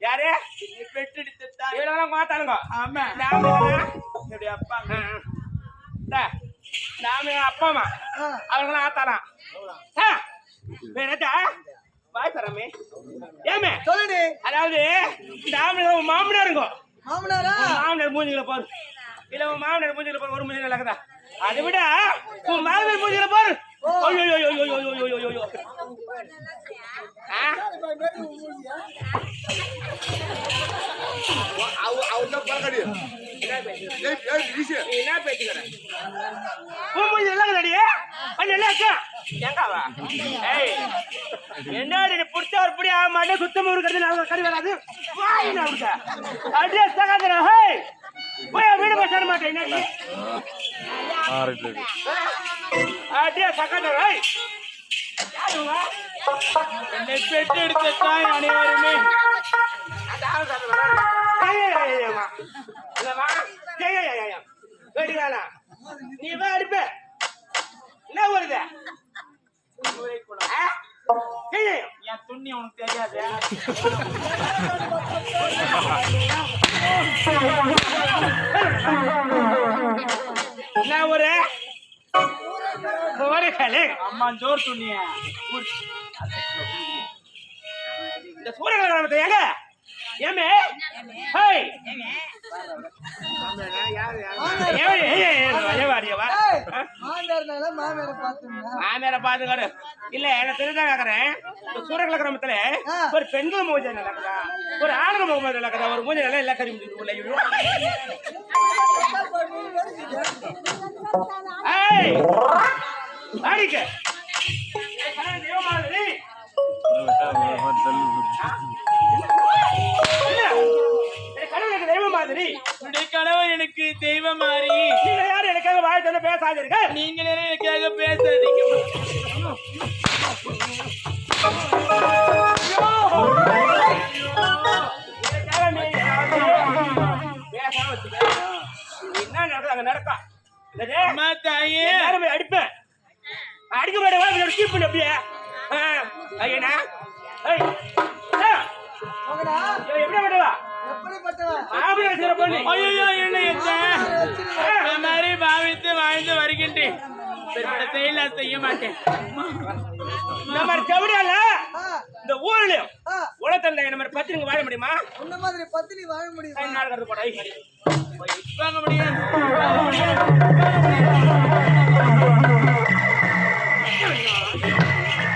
யாரு? நீ ஆமா. நாம இதுதானா? என்னுடைய அப்பா நாம அம்மா. அவங்களாம் ஆத்தாலாம் வேறதா வாய் தரமே ஏமே சொல்லுடி. அதாவது நாம உன் மாமனாருங்க. மாமனாரா? மாமனார் மூஞ்சில பாரு. இல்ல மாமனார் மூஞ்சில பாரு. ஒரு மூஞ்சில நடக்குதா? அதை விட. உன் மாமனார் மூஞ்சில பாரு என்ன பேசுகிற என்னடி ஒரு புடி. ஆக மாட்டேன் சுத்தமா இருக்கிறது கறி வராது வாய் நான் ஹே போய் வீடு பேச மாட்டேன் என்ன அப்படியே சகாதரா ஹே யாருங்க என்னை பெற்றெடுத்த தாய் அனைவருமே. நீ என்ன வருது என் துண்ணி உனக்கு தெரியாது. அம்மா ஜோர் துண்ணிய இந்த சூரியன் கிராமத்தை எங்க ஏமே ஹேய். மாமியாரை பாத்துக்காரு இல்ல எனக்கு தெரிஞ்சா கேக்குறேன். இந்த சூரகல கிராமத்துல. ஒரு பெண்கள் மூஞ்ச நடக்குதா ஒரு ஆணுங்க மூஞ்ச நடக்குதா ஒரு மூஞ்ச நல்லா எல்லாம் கறி தெய்வ உன்னுடைய கணவன் எனக்கு தெய்வம் மாறி நீங்க யாரும் எனக்காக வாய் தந்து பேசாதீங்க நீங்களே எனக்காக பேசாதீங்க எனக்காக வச்சுக்க. என்ன நடக்குது அங்க நடக்கா இல்லதே அம்மா தாயே எல்லாரும் போய் அடிப்பேன் அடிக்க மாட்டேன் வா இப்படி கீப் பண்ணு அப்படியே. ஆ, ஐயனா? ஏய் இவன் எப்படி இந்த மாதிரி பாவித்து வாழ்ந்து வருகின்றேன். செய்ய மாட்டேன். இந்த மாதிரி செவடியால ஆ, இந்த ஊர்லயும் உலகத்துல இந்த மாதிரி பத்திரிக்கை வாழ முடியுமா? உன்ன மாதிரி பத்தினி வாழ முடியுமா? கடந்து போடா வாங்க முடியாது.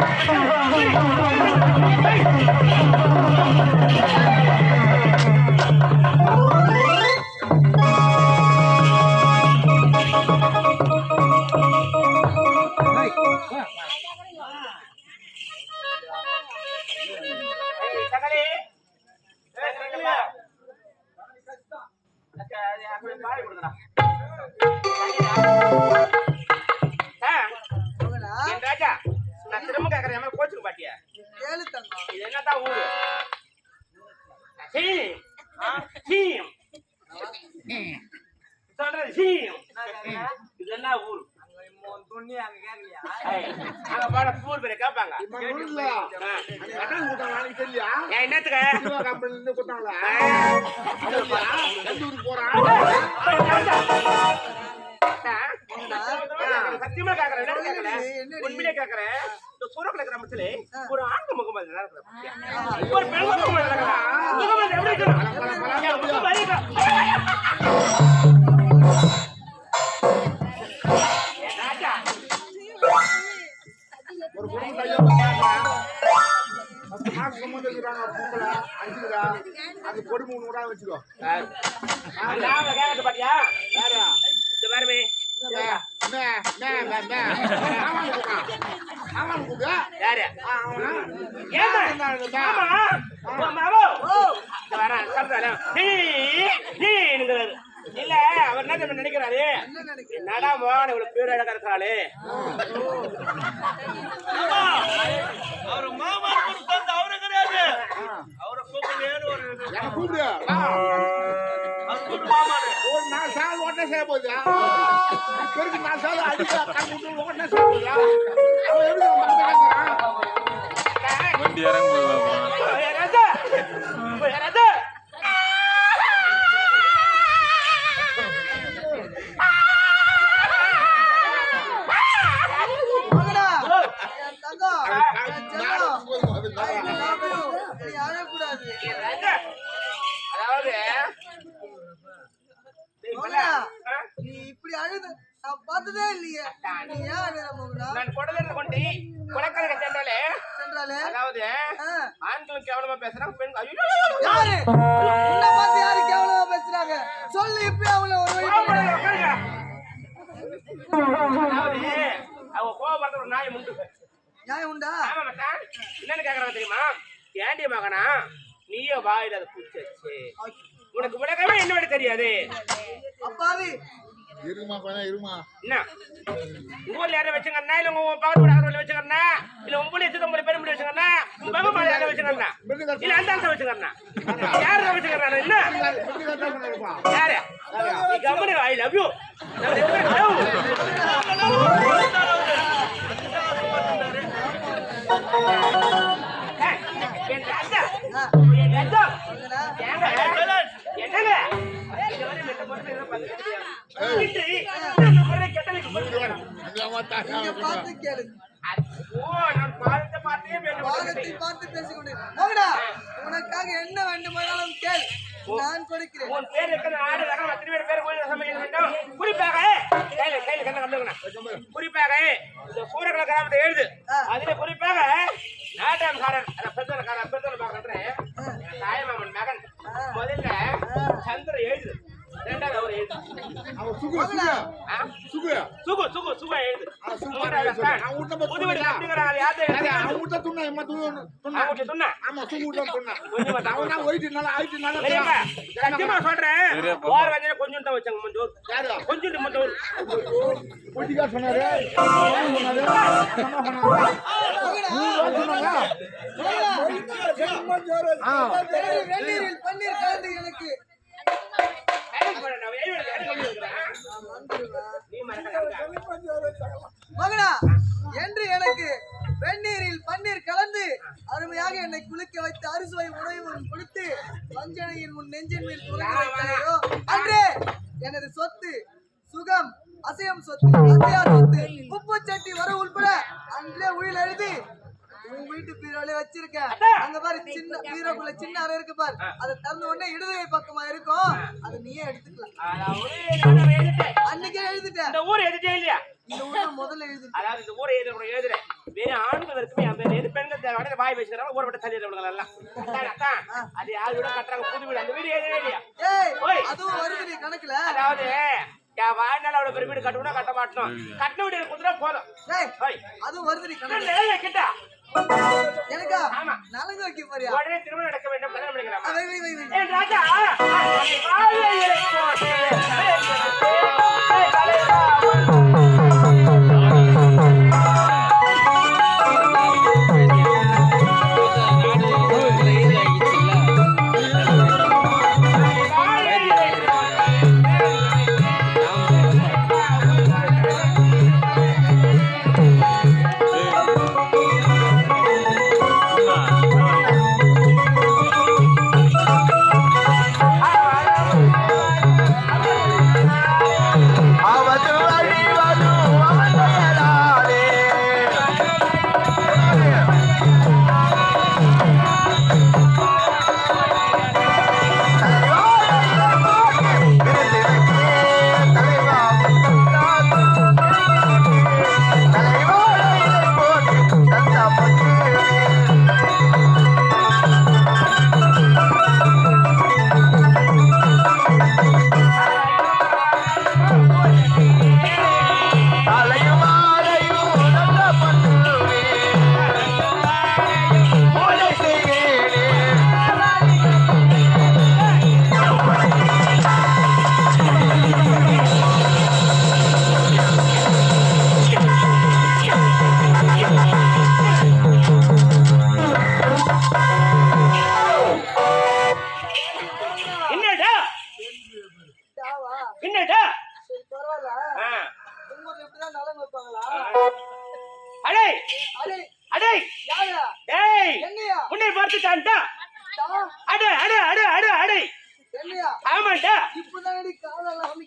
வாங்க முடியாது கேக்குறேன், என் மேல கோச்சுக்க மாட்டியா? கேளு தங்கம் இது என்னதான் ஊரு? ஆ, சீம். சொல்றது சீம். இது என்ன ஊரு? என்னத்துக்கு? ஆ? சத்தியமா கேக்குறேன்? உண்மையிலே கேக்குறேன். இந்த சூரக்குல கிராமத்திலே ஒரு நடக்குது பாத்தியா? ஒரு பெண் செய்ய போகுதா பெருக்கு நாலு சால் அடிக்க கணக்கு அவன் எப்படி நான் பார்த்ததே இல்லையே. நீ ஏன் நான் குடலிருந்து கொண்டு குலக்கரை சென்றாலே. சென்றாலே? அதாவது. ஆண்களும் கேவலமா பேசுறாங்க பெண் ஐயோ யாரு? பார்த்து யாரு கேவலமா பேசுறாங்க? சொல்லு இப்ப அவங்கள ஒரு வழி. அதாவது அவங்க கோவப்படுறது ஒரு நாய் உண்டு. நியாயம் உண்டா? ஆமா மச்சான். என்னன்னு கேக்குறாங்க தெரியுமா? ஏண்டி மகனா நீயோ வாயில அதை பூச்சாச்சு உனக்கு உலகமே என்ன விட தெரியாது. அப்பாவி இருமா கொஞ்சம் இருமா. என்ன? உங்க ஊர்ல யாரும் வச்சுக்கண்ணா இல்ல உங்க பக்கத்து வீடு அறுவடை வச்சுக்கண்ணா இல்ல உங்க ஊர்ல எத்தனை முறை பெருமுடி வச்சுக்கண்ணா உங்க பக்கம் பாரு யாரும் வச்சுக்கண்ணா இல்ல அந்த ஆள்தான் வச்சுக்கண்ணா யாரு வச்சுக்கண்ணா என்ன யாரு? நீ கம்மனு ஐ லவ் யூ என் ராஜா ஆ, என் ராஜா மகனா, ஏங்க? என்னங்க? பார்த்து கேளு ஓ, நான் பார்த்தே பார்த்து பேசிக்கொண்டு உனக்காக என்ன வேண்டுமானாலும் கேள் நான் கொடுக்கிறேன் உன் பேர் இருக்கிற ஆடு ரகம் அத்தனை பேர் பேர் கோயில் சமைக்க வேண்டும் குறிப்பாக கையில கையில கண்ண கண்டுக்கணும் குறிப்பாக இந்த கூரகுல கிராமத்தை எழுது அதுல குறிப்பாக நாட்டாம்காரர் அந்த பெருத்தனக்காரர் பெருத்தன பார்க்கறேன் தாயமாமன் மகன் முதல்ல சந்திர எழுது கொஞ்சம் சொன்னாரு? பன்னீர் கலந்து எனக்கு. மகனா என்று எனக்கு வெந்நீரில் பன்னீர் கலந்து அருமையாக என்னை குளிக்க வைத்து அரிசுவை உணவு கொடுத்து வஞ்சனையின் உன் நெஞ்சின் மேல் துறந்து அன்றே எனது சொத்து சுகம் அசையம் சொத்து அசையா சொத்து உப்பு சட்டி வர உள்பட அன்றே உயிர் எழுதி உன் வீட்டு பீரோல வச்சிருக்கேன். அங்க பாரு சின்ன பீரோக்குள்ள சின்ன அறை இருக்கு பாரு. அதை திறந்த உடனே இடதுகை பக்கமா இருக்கும். அதை நீயே எடுத்துக்கலாம். எழுதிட்டேன். அன்னைக்கே எழுதிட்டேன். இந்த ஊர் எழுதிட்டே இல்லையா? இந்த ஊர்ல முதல்ல எழுதி அதாவது இந்த ஊரை எழுதுற எழுதுறேன். வேற ஆண்கள் இருக்குமே என் பேர் எது பெண்கள் தேவை. உடனே வாய் வச்சுக்கிறாங்க ஊரை விட்டு தள்ளி எல்லாம். அது யார் வீடு கட்டுறாங்க புது வீடு. அந்த வீடு எழுதவே இல்லையா. அதுவும் வருது நீ கணக்குல. அதாவது என் வாழ்நாள் அவ்வளவு பெரிய வீடு கட்டணும் கட்ட மாட்டோம். கட்டின வீடு குதிரை போதும். அதுவும் வருது நீ கணக்குல. நிழல் வைக்கிட்டா? எனக்கா. நலங்கு வைக்க போறியா உடனே திருமணம் நடக்க வேண்டும் கல்யாணம் பண்ணிக்கலாம் என் ராஜா போட்டு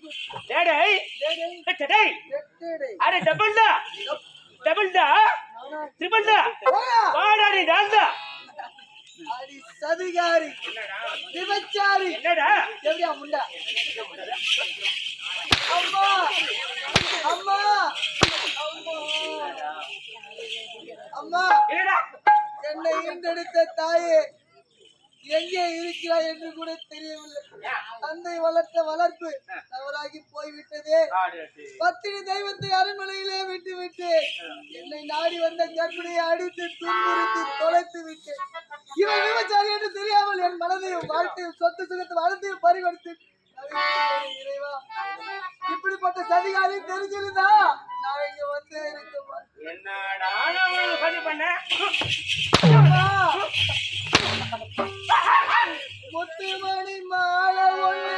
காலெல்லாம் அமைக்க டேய் டேய் டேய் டேய் டேய், டேய் டேய் டேய் அடே டபுள் டா டபுள் டா? ட்ரிபிள் டா வாடா நீ டான்டா அடி சதிகாரி விபச்சாரி என்னடா? எப்படியா முண்டா? அம்மா! அம்மா! அம்மா! என்னடா? என்னை ஈண்டெடுத்த தாயே எங்கே இருக்கிறாய் என்று கூட தெரியவில்லை. தந்தை வளர்த்த வளர்ப்பு தவறாகி போய்விட்டதே. பத்தினி தெய்வத்தை அரண்மனையிலே விட்டு விட்டு என்னை நாடி வந்த கர்ப்பிணியை அடித்து துன்புறுத்தி தொலைத்து விட்டு இவன் விபச்சாரி என்று தெரியாமல் என் மனதையும் வாழ்க்கையும் சொத்து சுகத்தை வளர்த்தையும் பறிகொடுத்து இறைவா. இப்படிப்பட்ட சதிகாரி தெரிஞ்சிருந்தா நான் இங்க வந்து இருக்க என்னடா சதி பண்ண! முத்துமணி மாலை ஒன்று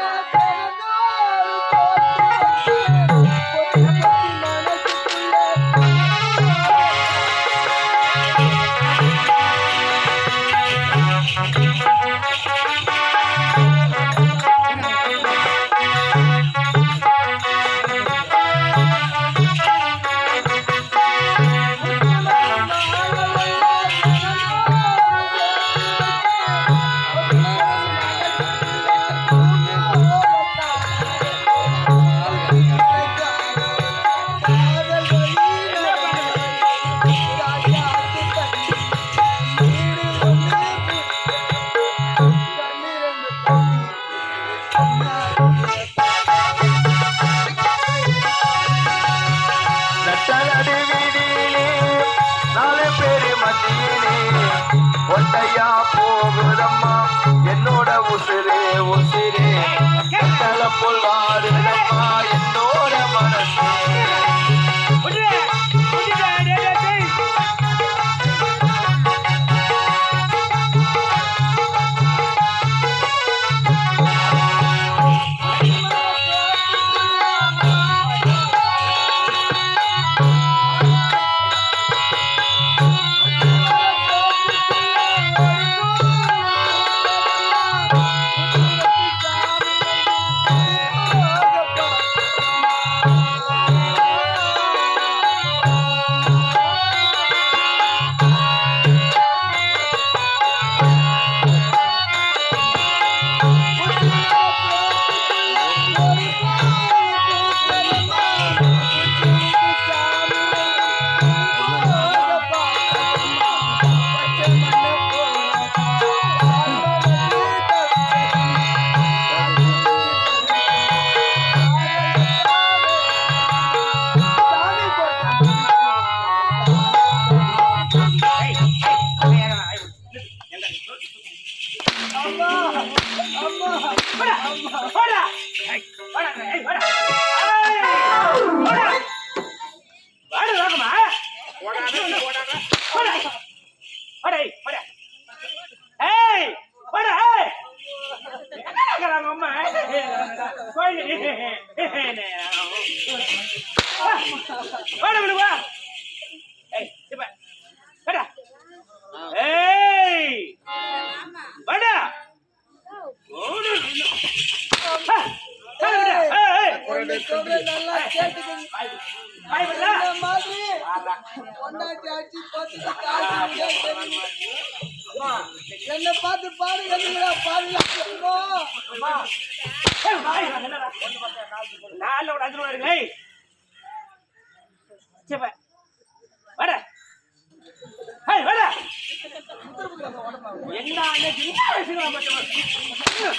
வாடா விடு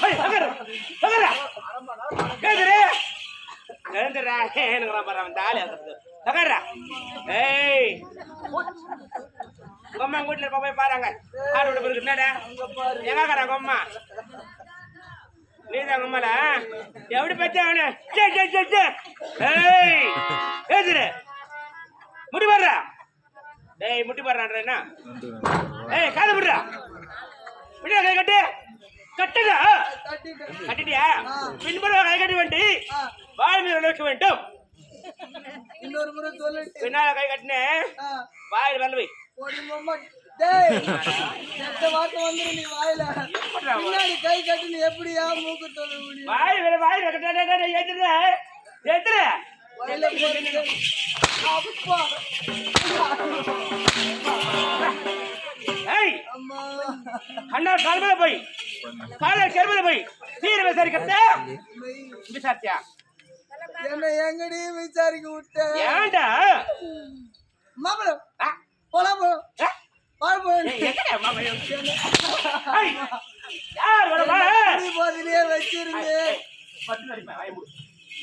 அறுக்கிறது. உக்காருடா. ஏய் உங்க என்ன உங்க வீட்டுல இருக்க போய் பாருங்க ஆடு பிறகு என்னடா எங்க உங்க நீதான் உங்க எப்படி பச்சை அவனு? சே சே சே சே. ஏய். ஏதுரு முட்டி வர்றான்ற என்ன ஏய் காது விடுறா விடுறா கை கட்டு. கட்டுடா கட்டிட்டியா? பின்புறம் கை கட்டி வண்டி. வாய் மீது விளக்க வேண்டும். இன்னொரு முறை சொல்லிட்டு பின்னால கை கட்டினேன் வாயில் வரல வை. ஒரு மொம்மா. டேய், எந்த வார்த்தை வந்துரும் நீ வாயில. பின்னாடி கை கட்டி நீ எப்படியா மூக்கு தொட முடியும்? வாய் வேற வாய் கட்ட ஏத்துற அண்ணா கால்மேல போய் கால கெருமல போய் தீர விசாரிக்கத்த மெய். விசாரிச்சியா என்ன எங்கடி விசாரிக்க விட்ட மாப்பிளம் ஆ? போலாம்.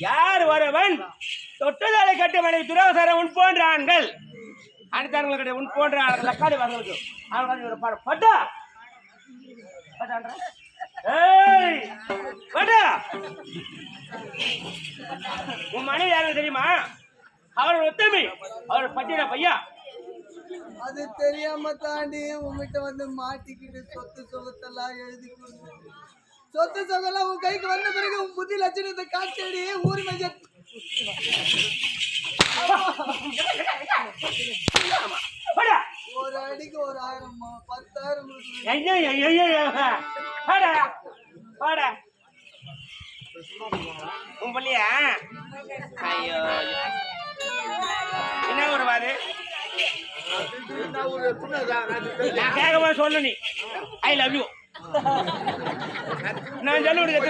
யார் வரவன் தொட்டதாலை கட்டு மனை உன் போன்ற ஆண்கள் அனைத்தாரங்களை கிட்ட உன் போன்ற ஆண்கள் லக்காடி வாசலுக்கு அவர்கள் ஒரு பாடம் பட்டா! பட்டான்ற? ஏய்! பட்டா! உன் மனைவி யாருக்கு தெரியுமா? அவர் ஒத்தமை. அவர் பட்டியல பையா. அது தெரியாம தாண்டி உங்ககிட்ட வந்து மாட்டிக்கிட்டு சொத்து சொகத்தெல்லாம் எழுதி சொத்து சொகெல்லாம் உன் கைக்கு வந்த பிறகு உன் புத்தி லட்சணத்தை காட்டடி ஊர் மெஜ ஒரு அடிக்கு ஒரு ஆயிரம்மா பத்தாயிரம் உன் ஐயோ என்ன ஒரு வாது? நான் கேட்க சொல்லு நீ ஐ லவ் யூ நான் சொல்லு முடியாது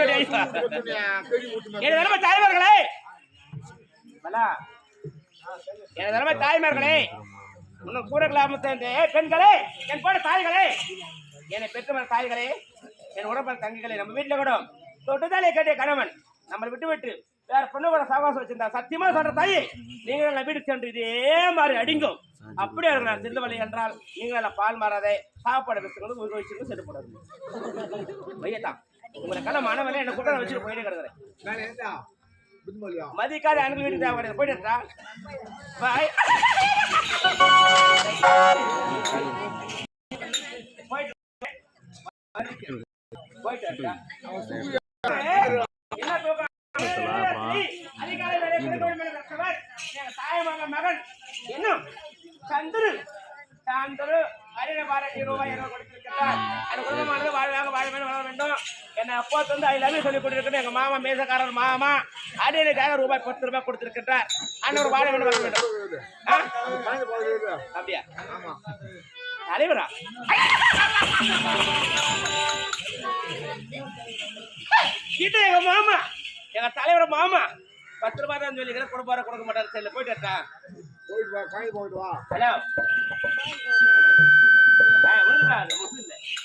என் தலைமை தாய்மார்களே பலா தாய்மார்களே இன்னும் கூட கிராமத்தை பெண்களே என் போட தாய்களே. என்னை பெற்றவர் தாய்களே என் உடம்பு தங்கிகளே நம்ம வீட்டில் கூட தொட்டுதாலே கேட்டிய கணவன். நம்மளை விட்டு விட்டு வேற பொண்ணு கூட சகவாசம் வச்சிருந்தா சத்தியமா சொல்ற தாய் நீங்கள் எல்லாம் வீட்டுக்கு சென்று இதே மாதிரி அடிங்கும். அப்படியே இருக்கு நான் சிந்தவழி என்றால் நீங்கள் பால் மாறாதே சாப்பாடு வச்சுக்கணும் உங்க வச்சுக்கணும் சென்று போடாது மையத்தான் உங்களை கல மனவனே என்ன கூட வச்சுட்டு போயிட்டே கிடக்குறேன். மதிக்காத அனுப்பி வீட்டுக்கு தேவை கிடையாது போயிட்டு பாய் தாயமகன் மகன். இன்னும் சந்துரு சந்துரு அரியணை பாராட்டி ரூபாய் இருபது கொடுத்திருக்கிறார். குடும்பமானது வாழ்வாக என்னை அப்போ வந்து ஐ லவ் சொல்லி கொடுத்திருக்கிற எங்க மாமா மேசக்காரர் மாமா. அரியணைக்காக ரூபாய் பத்து ரூபாய் கொடுத்திருக்கிறார் அண்ணன் வாழ வேண்டும் வளர வேண்டும் அப்படியா? ஆமா தலைவரா? கிட்ட எங்க மாமா. எங்க தலைவர் மாமா. பத்து ரூபாய் தான் சொல்லி கொடுப்பாரு கொடுக்க மாட்டாரு. சரி போயிட்டு போயிட்டு வா காய்ந்து போயிட்டு வா. ஹலோ.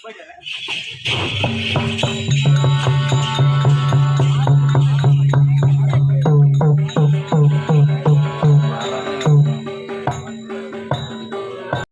போயிட்டு வரேன்.